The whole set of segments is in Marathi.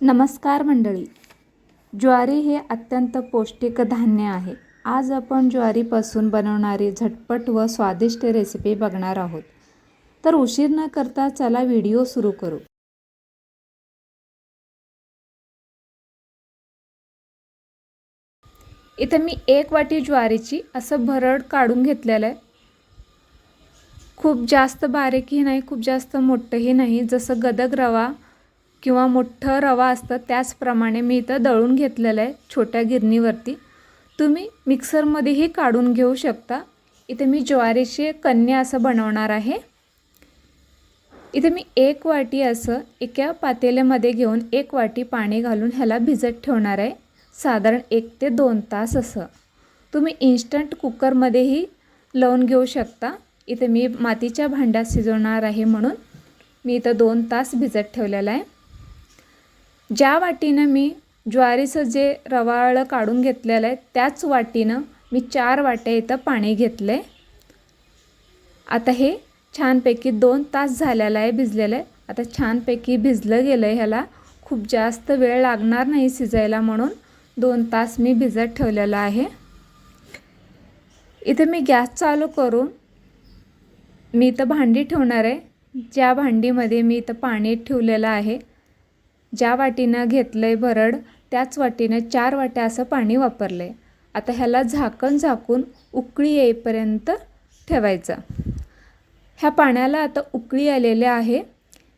नमस्कार मंडळी. ज्वारी हे अत्यंत पौष्टिक धान्य आहे. आज आपण ज्वारीपासून बनवणारी झटपट व स्वादिष्ट रेसिपी बघणार आहोत. तर उशीर न करता चला व्हिडिओ सुरू करू. इथं मी एक वाटी ज्वारीची असं भरड काढून घेतलेलं आहे. खूप जास्त बारीकही नाही खूप जास्त मोठंही नाही. जसं गदग रवा किंवा मोठं रवा असतं त्याचप्रमाणे मी इथं दळून घेतलेलं आहे छोट्या गिरणीवरती. तुम्ही मिक्सरमध्येही काढून घेऊ शकता. इथे मी ज्वारीचे कन्या असं बनवणार आहे. इथे मी एक वाटी असं एका पातेल्यामध्ये घेऊन एक वाटी पाणी घालून ह्याला भिजत ठेवणार आहे. साधारण एक ते दोन तास असं. तुम्ही इन्स्टंट कुकरमध्येही लावून घेऊ शकता. इथे मी मातीच्या भांड्यात शिजवणार आहे म्हणून. मी इथं दोन तास भिजत ठेवलेला आहे. ज्या वाटीनं मी ज्वारीचं जे रवाळं काढून घेतलेलं आहे त्याच वाटीनं मी चार वाट्या इथं पाणी घेतलं आहे आता हे छानपैकी दोन तास झालेलं आहे भिजलेलं आहे. आता छानपैकी भिजलं गेलं आहे ह्याला. खूप जास्त वेळ लागणार नाही शिजायला म्हणून दोन तास मी भिजत ठेवलेलं आहे. इथं मी गॅस चालू करून मी इथं भांडी ठेवणार आहे. ज्या भांडीमध्ये मी इथं पाणी ठेवलेलं आहे ज्या वाटीनं घेतलं आहे भरड त्याच वाटीनं चार वाट्या असं पाणी वापरलं आहे आता ह्याला झाकण झाकून उकळी येईपर्यंत ठेवायचं. ह्या पाण्याला आता उकळी आलेले आहे.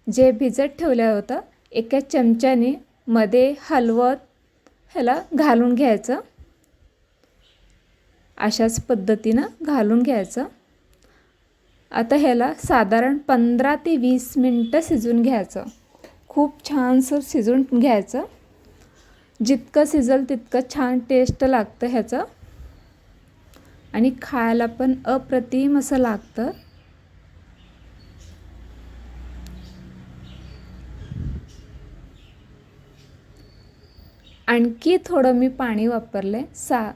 जे भिजत ठेवलं होतं एका चमच्याने मध्ये हलवत ह्याला घालून घ्यायचं. अशाच पद्धतीनं घालून घ्यायचं. आता ह्याला साधारण पंधरा ते वीस मिनटं शिजून घ्यायचं. खूप छानसं शिजून घ्यायचं. जितकं शिजल तितकं छान टेस्ट लागतं ह्याचं. आणि खायला पण अप्रतिम असं लागतं. आणखी थोडं मी पाणी वापरलं आहे सा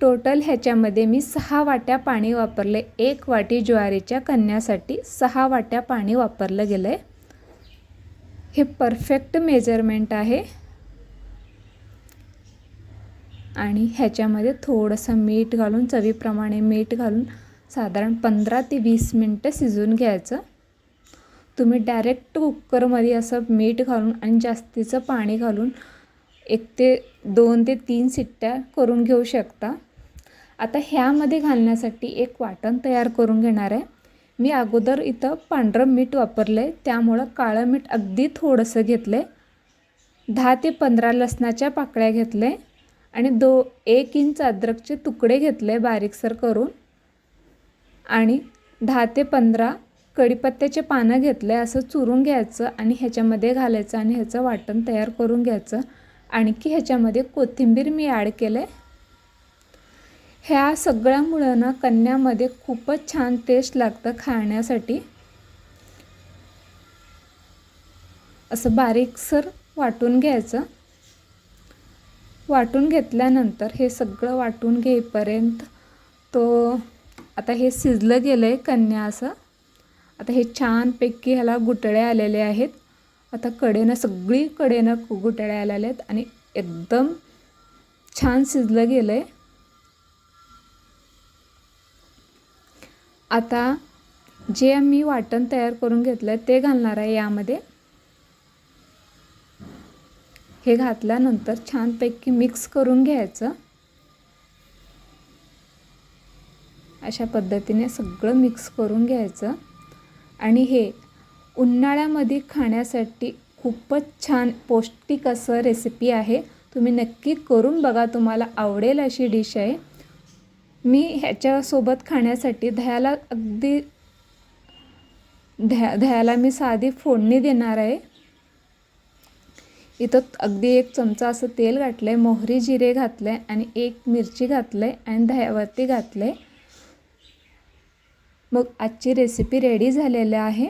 टोटल ह्याच्यामध्ये मी सहा वाट्या पाणी वापरले एक वाटी ज्वारीच्या कन्यासाठी सहा वाट्या पाणी वापरलं गेलं आहे हे परफेक्ट मेजरमेंट आहे. आणि ह्याच्यामध्ये थोडंसं मीठ घालून चवीप्रमाणे मीठ घालून साधारण पंधरा ते वीस मिनटं शिजून घ्यायचं. तुम्ही डायरेक्ट कुकरमध्ये असं मीठ घालून आणि जास्तीचं पाणी घालून एक ते दोन ते तीन सिट्ट्या करून घेऊ शकता. आता ह्यामध्ये घालण्यासाठी एक वाटण तयार करून घेणार आहे. मी अगोदर इथं पांढरं मीठ वापरलं आहे त्यामुळं काळं मीठ अगदी थोडंसं घेतलं आहे दहा ते पंधरा लसणाच्या पाकळ्या घेतल्या आणि दो एक इंच अद्रकचे तुकडे घेतले बारीकसर करून. आणि दहा ते पंधरा कढीपत्त्याचे पानं घेतले असं चुरून घ्यायचं आणि ह्याच्यामध्ये घालायचं आणि ह्याचं वाटण तयार करून घ्यायचं. आणखी ह्याच्यामध्ये कोथिंबीर मी ॲड केलं आहे ह्या सगळ्यामुळं ना कन्यामध्ये खूपच छान टेस्ट लागतं खाण्यासाठी. असं बारीकसर वाटून घ्यायचं. वाटून घेतल्यानंतर हे सगळं वाटून घेईपर्यंत तो आता हे शिजलं गेलं आहे कन्या असं. आता हे छानपैकी ह्याला गुटळे आलेले आहेत. आता कडेनं सगळी कडेनं गुटळे आलेले आहेत आणि एकदम छान शिजलं गेलं आहे आता जे मी वाटण तयार करून घेतलं आहे ते घालणार आहे यामध्ये. हे घातल्यानंतर छानपैकी मिक्स करून घ्यायचं. अशा पद्धतीने सगळं मिक्स करून घ्यायचं. आणि हे उन्हाळ्यामध्ये खाण्यासाठी खूपच छान पौष्टिक असं रेसिपी आहे. तुम्ही नक्की करून बघा तुम्हाला आवडेल अशी डिश आहे. मी ह्याच्यासोबत खाण्यासाठी दह्याला अगदी दह्या दह्याला मी साधी फोडणी देणार आहे. इथं अगदी एक चमचा असं तेल घातलं आहे मोहरी जिरे घातलं आहे आणि एक मिरची घातलं आहे आणि दह्यावरती घातलं आहे मग आजची रेसिपी रेडी झालेली आहे.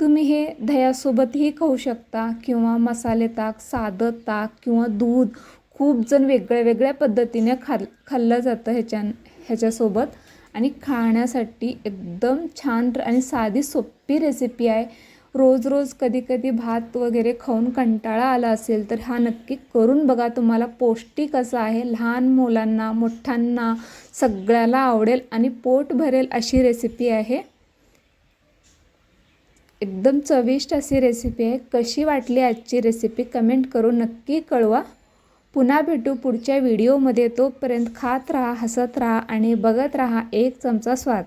तुम्ही हे दह्यासोबतही खाऊ शकता किंवा मसाले ताक साधं ताक किंवा दूध खूप जण वेगळ्या वेगळ्या पद्धतीने खाल खाल्लं जातं ह्याच्या ह्याच्यासोबत. आणि खाण्यासाठी एकदम छान आणि साधी सोपी रेसिपी आहे. रोज रोज कधी कधी भात वगैरे खाऊन कंटाळा आला असेल तर हा नक्की करून बघा. तुम्हाला पौष्टिक असं आहे. लहान मुलांना मोठ्यांना सगळ्याला आवडेल आणि पोट भरेल अशी रेसिपी आहे. एकदम चविष्ट अशी रेसिपी आहे. कशी वाटली आजची रेसिपी कमेंट करून नक्की कळवा. पुन्हा भेटू पुढच्या व्हिडिओमध्ये. तोपर्यंत खात राहा हसत राहा आणि बघत राहा एक चमचा स्वाद.